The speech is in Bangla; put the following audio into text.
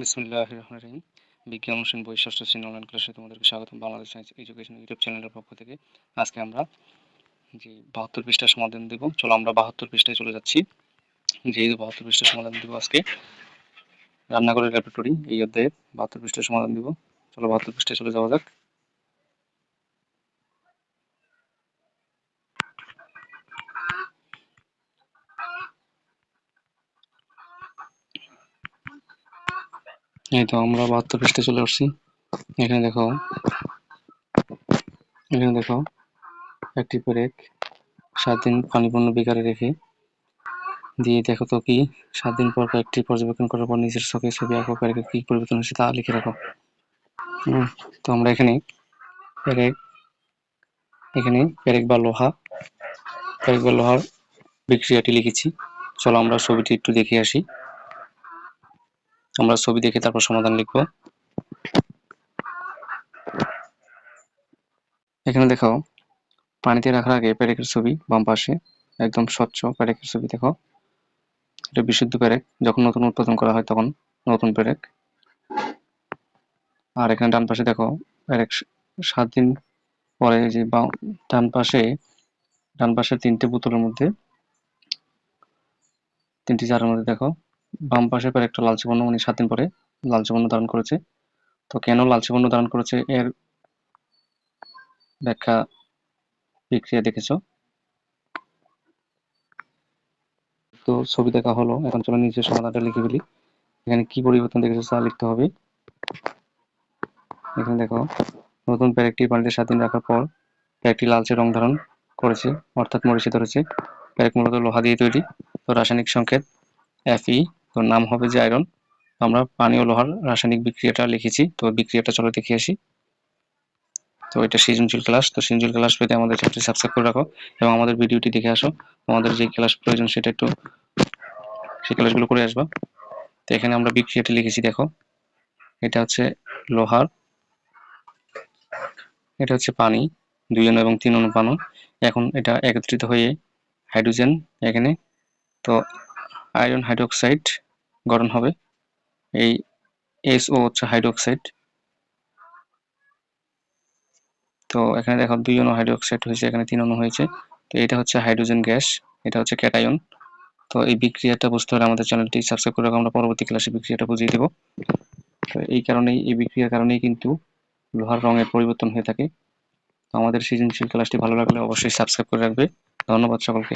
বিসমুল্লাহ রহমান রহিম বিজ্ঞান অনুষ্ঠান বই ষষ্ঠ শ্রেণি অনলাইন ক্লাসে তোমাদেরকে স্বাগতম বাংলাদেশ সায়েন্স এডুকেশন ইউটিউব চ্যানেলের পক্ষ থেকে। আজকে আমরা যে বাহাত্তর পৃষ্ঠার সমাধান দেব, চলো আমরা বাহাত্তর পৃষ্ঠায় চলে যাচ্ছি। যেহেতু বাহাত্তর পৃষ্ঠার সমাধান দেব আজকে, রান্নাঘরের ল্যাবরেটরি এই অধ্যায়ের বাহাত্তর পৃষ্ঠার সমাধান দিব। চলো বাহাত্তর পৃষ্ঠায় চলে যাওয়া যাক। এই তো আমরা বাহাত্তর পৃষ্ঠে চলে আসছি। এখানে দেখো এখানে দেখো, একটি পেরেক সাত দিন পানিপূর্ণ বিকারে রেখে দিয়ে দেখো তো কি, সাত দিন পর কয়েকটি পর্যবেক্ষণ করার পর নিজের চোখে ছবি আঁকো পেরেকের কি পরিবর্তন হয়েছে তা লিখে রাখো। তো আমরা এখানে পেরেক, এখানে প্যারেক বা লোহা প্যারেক বা লোহার বিক্রিয়াটি লিখেছি। চলো আমরা ছবিটি একটু দেখে আসি। আমরা ছবি দেখে তারপর সমাধান লিখব। এখানে দেখো পানিতে রাখার আগে প্যারেকের ছবি বাম পাশে, একদম স্বচ্ছ প্যারেকের ছবি দেখো। এটা বিশুদ্ধ প্যারেক, যখন নতুন উৎপাদন করা হয় তখন নতুন প্যারেক। আর এখানে ডান পাশে দেখো, প্যারেক সাত দিন পরে যে ডান পাশে, ডান পাশের তিনটে বোতলের মধ্যে, তিনটি জারের মধ্যে দেখো বাম পাশে পর একটা লালচে বর্ণ উনি সাত দিন পরে লালচে বর্ণ ধারণ করেছে। তো কেন লালচে বর্ণ ধারণ করেছে এর ব্যাখ্যা, বিক্রিয়া দেখেছ? তো ছবি দেখা হলো, এখন চলো নিচে সমাধানটা লিখে ফেলি। এখানে কি পরিবর্তন দেখেছ তা লিখতে হবে। এখানে দেখো, নতুন প্যারেকটি পানিতে সাত দিন রাখার পর প্যারেকটি লালচে রং ধারণ করেছে, অর্থাৎ মরিচে ধরেছে। প্যারেক মূলত লোহা দিয়ে তৈরি। তো রাসায়নিক সংকেত এফই তো নাম হবে যে আয়রন আমরা পানি ও লোহার রাসায়নিক বিক্রিয়াটা লিখেছি। তো বিক্রিয়াটা চলো দেখে আসি। তো এটা সৃজনশীল ক্লাস তো সৃজনশীল ক্লাস পেতে আমাদের চ্যানেলটি সাবস্ক্রাইব করে রাখো এবং আমাদের ভিডিওটি দেখে আসো। আমাদের যে ক্লাস প্রয়োজন সেটা একটু সেই ক্লাসগুলো করে আসবা। তো এখানে আমরা বিক্রিয়াটি লিখেছি, দেখো। এটা হচ্ছে লোহার, এটা হচ্ছে পানি, দুই অনু এবং তিন অনু পানো এখন এটা একত্রিত হয়ে হাইড্রোজেন এখানে। তো আয়রন হাইড্রোক্সাইড গঠন হবে। এই এসও হচ্ছে হাইড্রোক্সাইড তো এখানে দেখো দুই অনু হাইড্রোক্সাইড হয়েছে, এখানে তিন অনু হয়েছে। তো এটা হচ্ছে হাইড্রোজেন গ্যাস এটা হচ্ছে ক্যাটায়ন তো এই বিক্রিয়াটা বুঝতে হলে আমাদের চ্যানেলটি সাবস্ক্রাইব করে আমরা পরবর্তী ক্লাসে বিক্রিয়াটা বুঝিয়ে দেব। তো এই কারণেই, এই বিক্রিয়ার কারণেই কিন্তু লোহার রঙের পরিবর্তন হয়ে থাকে। আমাদের সৃজনশীল ক্লাসটি ভালো লাগলে অবশ্যই সাবস্ক্রাইব করে রাখবে। ধন্যবাদ সকলকে।